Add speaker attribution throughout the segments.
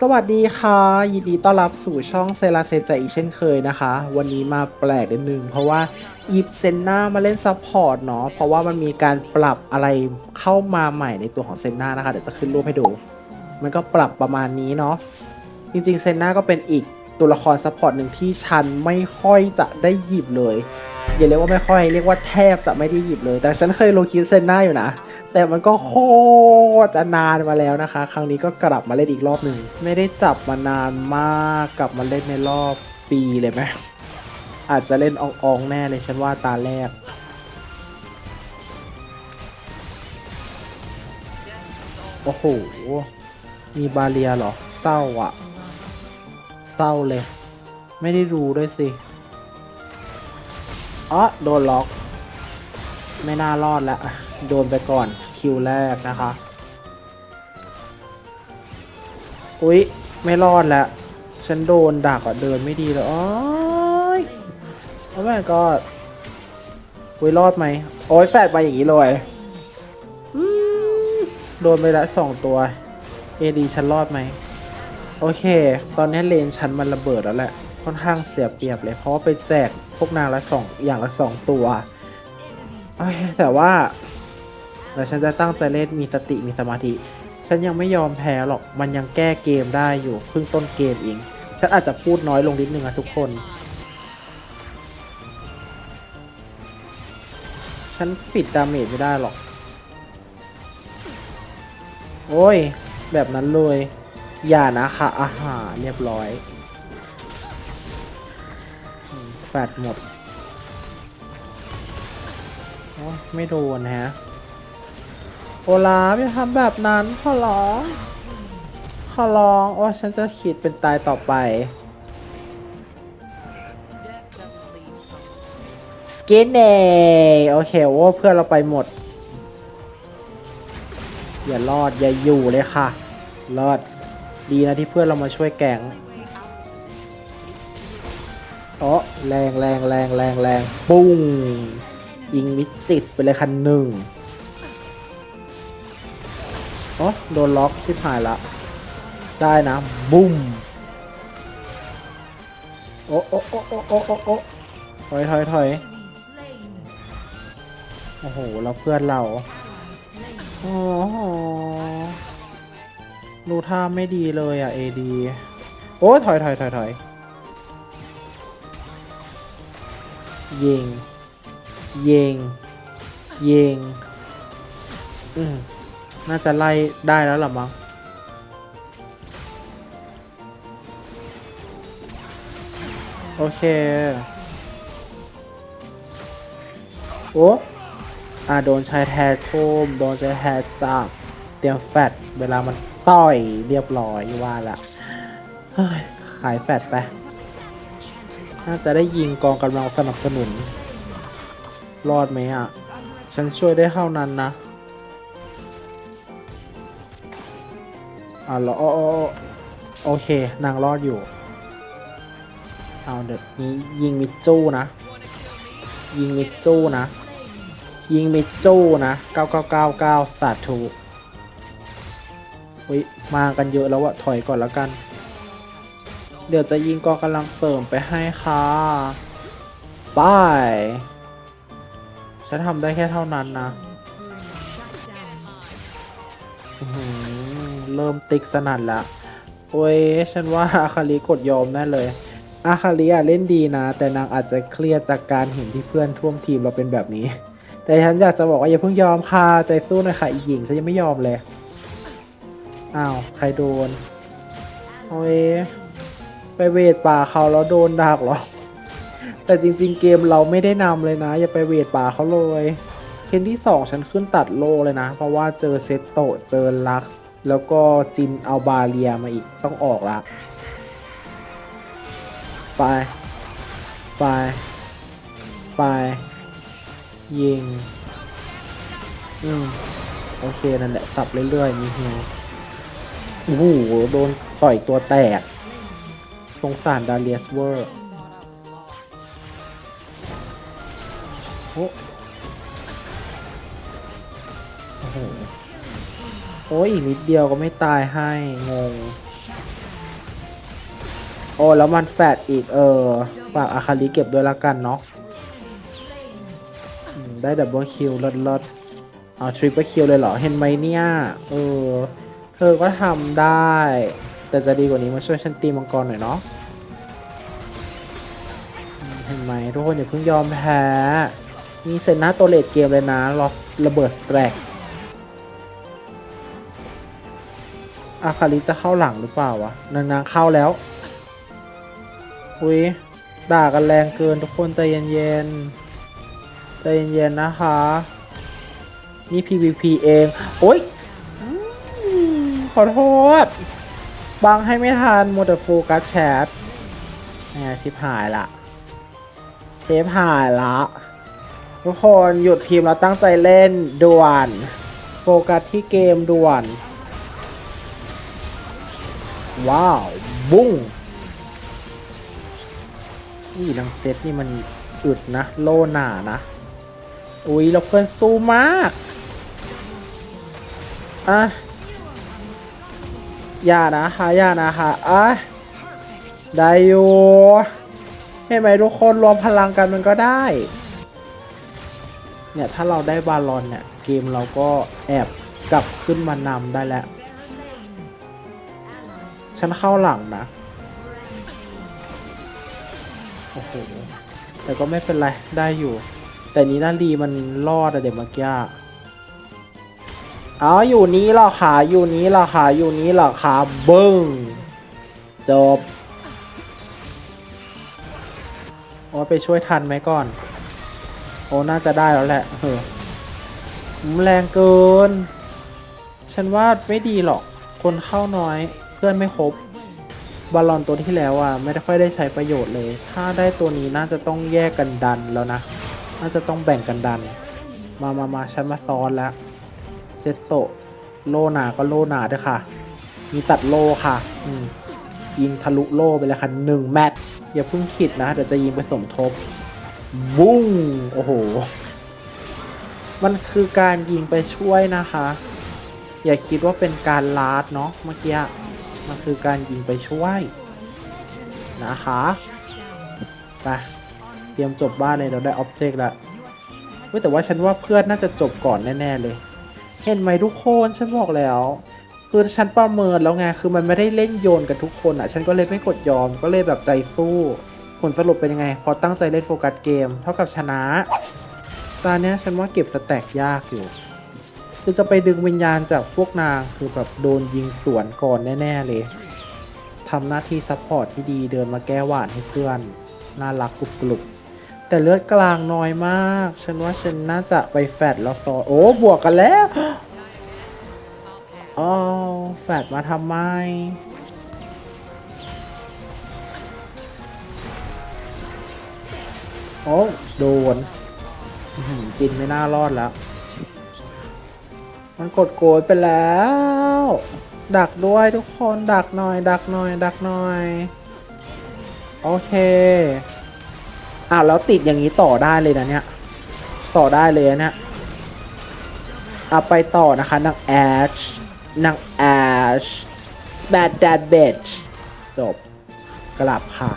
Speaker 1: สวัสดีค่ะ ยินดีต้อนรับสู่ช่องเซราเซจอีกเช่นเคยนะคะ วันนี้มาแปลกนิดนึง เพราะว่าอีฟเซนนามาเล่นซัพพอร์ตเนาะเพราะว่ามันมีการปรับอะไรเข้ามาใหม่ในตัวของเซนนานะคะ เดี๋ยวจะขึ้นรูปให้ดู มันก็ปรับประมาณนี้เนาะจริงๆเซนนาก็เป็นอีกตัวละครซัพพอร์ตหนึ่งที่ฉันไม่ค่อยจะได้หยิบเลย อย่าเรียกว่าไม่ค่อยเรียกว่าแทบจะไม่ได้หยิบเลย แต่ฉันเคยลงคิดเซนนาอยู่นะ แต่มันก็โคตรจะนานมาแล้วนะคะ ครั้งนี้ก็กลับมาเล่นอีกรอบหนึ่งไม่ได้จับมานานมากกลับมาเล่นในรอบปีเลยไหมอาจจะเล่นอองๆแน่เลยฉันว่าตาแรกโอ้โห มีบาเรียเหรอ เศร้าอะเศร้าเลย ไม่ได้รู้ด้วยสิ อ๋อโดนล็อก ไม่น่ารอดแล้วโดนไปก่อนคิวแรกนะคะ อุ๊ย ไม่รอดแล้ว ฉันโดนดักอะเดินไม่ดีเลยโอ้ยโอ้แม่ก็อุ๊ยรอดไหมโอ้ยแฟดไปอย่างนี้เลยโดนไปละสองตัวเอดีฉันรอดไหม โอเค ตอนนี้เลนฉันมันระเบิดแล้วแหละ ค่อนข้างเสียเปรียบเลย เพราะว่าไปแจกพวกนางละสองอย่างละสองตัวแต่ว่าแต่ฉันจะตั้งใจเล่นมีสติมีสมาธิ ฉันยังไม่ยอมแพ้หรอก มันยังแก้เกมได้อยู่เพิ่งต้นเกมเอง ฉันอาจจะพูดน้อยลงนิดนึงอะทุกคน ฉันปิดดาเมจไม่ได้หรอก โอ้ย แบบนั้นเลย อย่านะคะอาหารเรียบร้อย แฟดหมดโอ้ไม่โดนฮะ โอลาฟอย่าทำแบบนั้นขอร้อง ขอร้อง โอ้ฉันจะขีดเป็นตายต่อไป สกินเนโอเคโอ้เพื่อนเราไปหมด อย่ารอดอย่าอยู่เลยค่ะ รอด ดีนะที่เพื่อนเรามาช่วยแกง โอ้แรงแรงแรงแรงแรงปุ้ง ยิงมิจิตไปเลยคันหนึ่งโอ้โดนล็อกชิบหายละ ได้นะบุ้มโอ้โอ้โอ้โอ้โอ้โอ้โถอยถอยถอยโอ้โหแล้วเพื่อนเราโอ้โหดูท่าไม่ดีเลยอะเอดีโอ้ถอยถอยถอยถอย ยิงยิงยิงอืมน่าจะไล่ได้แล้วหรอมั้งโอเค โอ้อ่าโดนชายแท้โทมโดนชายแท้จับเตรียมแฟดเวลามันต่อยเรียบร้อยว่าละเฮ้ยขายแฟดไป น่าจะได้ยิงกองกำลังสนับสนุน รอดไหมอะ ฉันช่วยได้เท่านั้นนะอ่าเหรอโอโอโอโอเค นางรอดอยู่ เอาเดี๋ยวนี้ยิงมิดจู้นะ ยิงมิดจู้นะ ยิงมิดจู้นะ 9999สาธุอุ้ยมากันเยอะแล้วอะถอยก่อนแล้วกัน เดี๋ยวจะยิงกองกำลังเสริมไปให้ค่ะบายฉันทำได้แค่เท่านั้นนะเริ่มติ๊กสนั่นละโอ้ยฉันว่าอาคาริกดยอมแน่เลย อาคาริอะเล่นดีนะ แต่นางอาจจะเครียดจากการเห็นที่เพื่อนท่วมทีมเราเป็นแบบนี้ แต่ฉันอยากจะบอกว่าอย่าเพิ่งยอมค่ะ ใจสู้หน่อยค่ะอีหญิงฉันยังไม่ยอมเลย อ้าว ใครโดน โอ้ย ไปเวทป่าเขาแล้วโดนดักหรอ แต่จริงๆเกมเราไม่ได้นำเลยนะ อย่าไปเวทป่าเขาเลยเคนที่สองฉันขึ้นตัดโลเลยนะ เพราะว่าเจอเซตโตเจอลักซ์แล้วก็จินเอาบาเรียมาอีกต้องออกละไป ไป ไป ยิง อืม โอเค นั่นแหละสับเรื่อยๆ มีเฮียโอ้โหโดนต่อยตัวแตก สงสารดาเลียสเวอร์โอ้โอ้โหโอ้ยอีกนิดเดียวก็ไม่ตายให้ งง โอ้แล้วมันแฟดอีก เออ ฝากอาคาริเก็บด้วยละกันเนาะได้ดับเบิลคิวลดลดเอาทริปเปิลคิวเลยเหรอ เห็นไหมเนี่ย เออ เธอก็ทำได้ แต่จะดีกว่านี้มาช่วยฉันตีมังกรหน่อยเนาะเห็นไหมทุกคนอย่าเพิ่งยอมแพ้มีเซนนาตัวเลดเกมเลยนะรอระเบิดสแตรกอาคาริจะเข้าหลังหรือเปล่าวะนางๆเข้าแล้วอุ้ยด่ากันแรงเกินทุกคนใจเย็นๆ ใจเย็นๆ นะคะ นี่ PVP เอง โอ๊ย ขอโทษ บังให้ไม่ทันโมเดโฟกัสแชทแหมชิบหายละเชฟหายละ ทุกคนหยุดทีมแล้วตั้งใจเล่นด่วน โฟกัสที่เกมด่วน ว้าว บุ้งนี่ลังเซตนี่มันอึดนะ โลหนานะ อุ้ยเราเพื่อนสู้มาก อะ อย่านะคะอย่านะคะอะได้อยู่เห็นไหมทุกคนรวมพลังกันมันก็ได้ เนี่ย ถ้าเราได้บาลอนเนี่ย เกมเราก็แอบกลับขึ้นมานำได้แล้ว ฉันเข้าหลังนะ โอ้โห แต่ก็ไม่เป็นไร ได้อยู่ แต่นี้นาลีมันรอดอะเด็กเมื่อกี้ อะอ๋ออยู่นี้หรอขาอยู่นี้หรอขาอยู่นี้หรอขาเบิ้งจบโอ้ไปช่วยทันไหมก่อน โอ้น่าจะได้แล้วแหละเออแรงเกิน ฉันว่าไม่ดีหรอก คนเข้าน้อยเพื่อนไม่ครบบอลลอนตัวที่แล้วอะไม่ได้ค่อยได้ใช้ประโยชน์เลย ถ้าได้ตัวนี้น่าจะต้องแยกกันดันแล้วนะ น่าจะต้องแบ่งกันดัน มามามาฉันมาซ้อนแล้ว ซตโตโลหนาก็โลหนาด้วยค่ะ มีตัดโลค่ะอืมยิงทะลุโลไปเลยค่ะหนึ่งแมตช์อย่าเพิ่งคิดนะเดี๋ยวจะยิงไปสมทบบุ้งโอ้โห มันคือการยิงไปช่วยนะคะ อย่าคิดว่าเป็นการลาดเนาะเมื่อกี้มันคือการยิงไปช่วยนะคะไปเตรียมจบบ้านเลยเราได้อ็อบเจกต์แล้วเว้แต่ว่าฉันว่าเพื่อนน่าจะจบก่อนแน่ ๆ เลย เห็นไหมทุกคนฉันบอกแล้ว คือฉันประเมินแล้วไงคือมันไม่ได้เล่นโยนกันทุกคนอะ ฉันก็เลยไม่กดยอมก็เลยแบบใจสู้ผลสรุปเป็นยังไง พอตั้งใจเล่นโฟกัสเกม เท่ากับชนะ ตอนเนี้ยฉันว่าเก็บสแต็กยากอยู่คือจะไปดึงวิญญาณจากพวกนางคือแบบโดนยิงสวนก่อนแน่ ๆ เลยทำหน้าที่ซัพพอร์ตที่ดีเดินมาแก้หวานให้เพื่อน น่ารักกรุบกรุบ แต่เลือดกลางน้อยมาก ฉันว่าฉันน่าจะไปแฟดแล้วซอโอ้ บวกกันแล้วอ๋อแฟดมาทำไม โอ้ โดนกินไม่น่ารอดแล้ว มันกดโกยไปแล้ว ดักด้วยทุกคน ดักหน่อย ดักหน่อย ดักหน่อย โอเค อ้าวแล้วติดอย่างนี้ต่อได้เลยนะเนี่ย ต่อได้เลยนะเนี่ยเอาไปต่อนะคะนางแอชนางแอช spat that bitch จบกลับค่ะ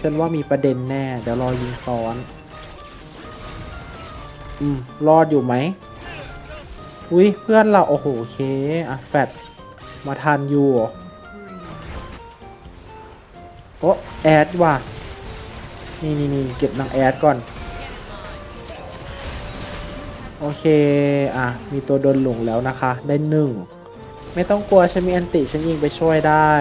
Speaker 1: ฉันว่ามีประเด็นแน่ เดี๋ยวรอยิงซ้อน อืม รอดอยู่ไหม อุ้ยเพื่อนเรา โอ้โหโอเค อะ แฟดมาทันอยู่โอ้แอดว่ะ นี่นี่นี่เก็บนางแอดก่อน โอเค อะ มีตัวโดนหลงแล้วนะคะ ได้หนึ่ง ไม่ต้องกลัว ฉันมีอันติ ฉันยิงไปช่วยได้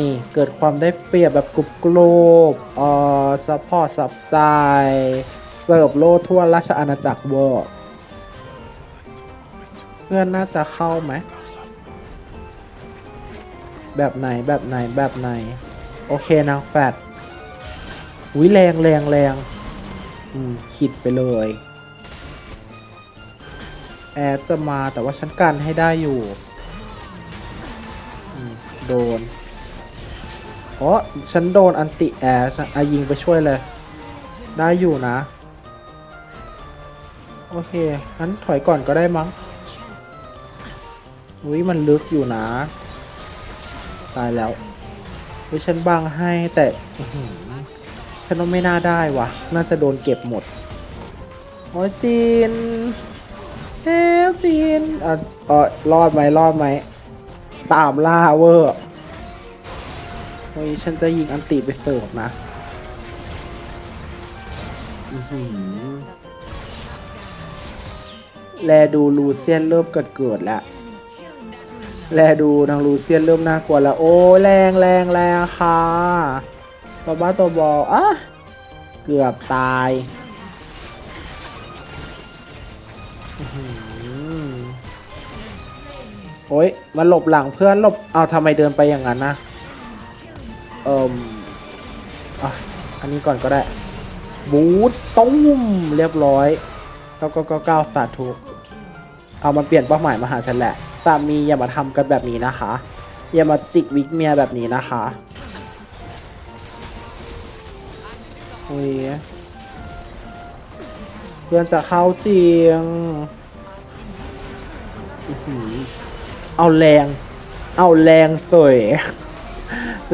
Speaker 1: นี่เกิดความได้เปรียบแบบกรุบกรูบเอ่อซัพพอร์ตสับใจเสิร์ฟโลทั่วราชอาณาจักรเวอร์เพื่อนน่าจะเข้าไหม แบบไหนแบบไหนแบบไหน โอเคนางแฟด อุ้ยแรงแรงแรงอืมขิดไปเลย แอดจะมาแต่ว่าฉันกันให้ได้อยู่โดนอ๋อฉันโดนอันติแอดอายิงไปช่วยเลย ได้อยู่นะ โอเคงั้นถอยก่อนก็ได้มั้ง อุ้ยมันลึกอยู่นะ ตายแล้ววิฉันบังให้แต่ ฉันว่าไม่น่าได้วะน่าจะโดนเก็บหมดโอ้ยจีนเฮ้ยจีนเอ่อเออรอดไหมรอดไหมตามล่าเวอร์เฮ้ยฉันจะยิงอันติไปเสิร์ฟนะแลดูลูเซียนเริ่มเกิดเกิดแล้ว แลดูนางลูเซียนเริ่มน่ากลัวแล้ว โอ้ยแรงแรงแรงค่ะ ตัวบ้าตัวบอลอะเกือบตายโอ้ยมาหลบหลังเพื่อนหลบ เอาทำไมเดินไปอย่างนั้นนะ เอ่มอะอันนี้ก่อนก็ได้ บูทตุ้มเรียบร้อยเก้าเก้าเก้าเก้าสาธุเอามาเปลี่ยนเป้าหมายมาหาฉันแหละสามีอย่ามาทำกันแบบนี้นะคะ อย่ามาจิกวิกเมียแบบนี้นะคะ อ้ยเพื่อนจะเข้าจริงอือหือเอาแรง เอาแรงสวย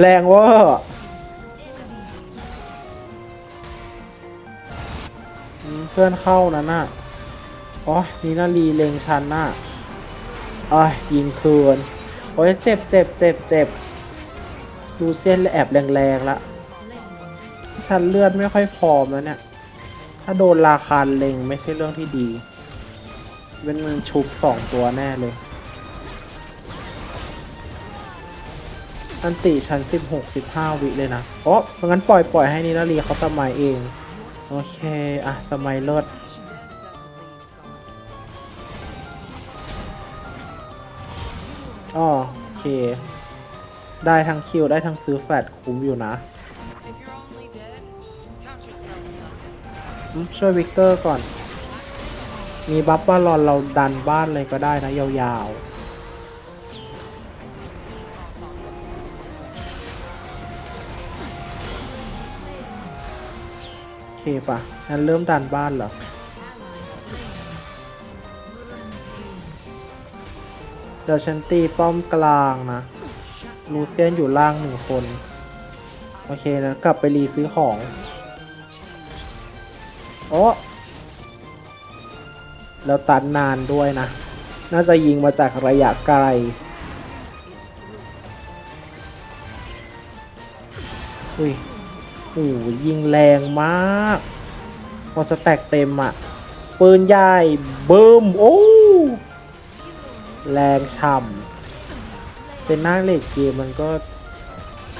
Speaker 1: แรงว่าเพื่อนเข้านั่นน่ะอ๋อนี่นาลีเลงชันน่ะอ้อยยิงคืน โอ้ยเจ็บเจ็บเจ็บเจ็บดูเส้นแอบแรงๆละ ชันเลือดไม่ค่อยพร้อมแล้วเนี่ย ถ้าโดนราคาเลงไม่ใช่เรื่องที่ดี เป็นมันชุบสองตัวแน่เลย อันติชั้นสิบหกสิบห้าวิเลยนะอ๋อเพราะงั้นปล่อยปล่อยให้นินาลีเขาสมัยเอง โอเค อะสมัยเลิศอ๋อโอเค ได้ทั้งคิวได้ทั้งซื้อแฟลตคุ้มอยู่นะ ช่วยวิกเตอร์ก่อน มีบัฟบาลอนเราดันบ้านเลยก็ได้นะ ยาวๆ โอเคปะงั้นเริ่มดันบ้านเหรอเดี๋ยวฉันตีป้อมกลางนะ ลูเซียนอยู่ล่างหนึ่งคน โอเคนะ กลับไปรีซื้อของ โอ้แล้วตันนานด้วยนะ น่าจะยิงมาจากระยะไกล อุ้ยโอ้หยิงแรงมาก พอสแต็กเต็มอะ่ะ ปืนใหญ่เบิ่มโอ้ แรงช่ำเป็นหน้าเลดเกมมันก็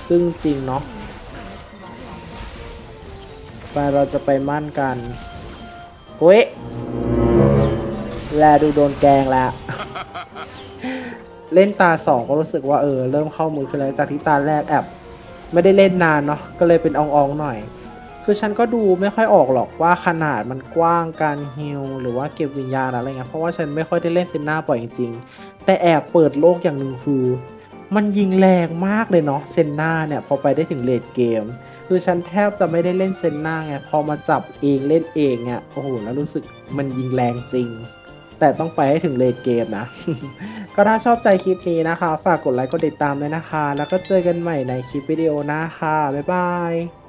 Speaker 1: ซึ่งจริงเนาะ ไปเราจะไปมั่นกันเฮ้ยแลดูโดนแกงแล้ว เล่นตาสองก็รู้สึกว่าเออ เริ่มเข้ามือขึ้นแล้วจากที่ตาแรกแอบไม่ได้เล่นนานเนาะก็เลยเป็นอองๆหน่อย คือฉันก็ดูไม่ค่อยออกหรอกว่าขนาดมันกว้างการฮิลหรือว่าเก็บวิญญาณอะไรเงี้ยเพราะว่าฉันไม่ค่อยได้เล่นเซนหน้าบ่อยจริงๆแต่แอบเปิดโลกอย่างหนึ่งคือ มันยิงแรงมากเลยเนาะเซนหน้าเนี่ยพอไปได้ถึงเลดเกม คือฉันแทบจะไม่ได้เล่นเซนหน้าไงพอมาจับเองเล่นเองอะ่ะโอ้โหแล้วรู้สึกมันยิงแรงจริง แต่ต้องไปให้ถึงเลดเกมนะ ก็ถ้าชอบใจคลิปนี้นะคะ ฝากกดไลค์กดติดตามด้วยนะคะ แล้วก็เจอกันใหม่ในคลิปวิดีโอหน้าค่ะบ๊ายบาย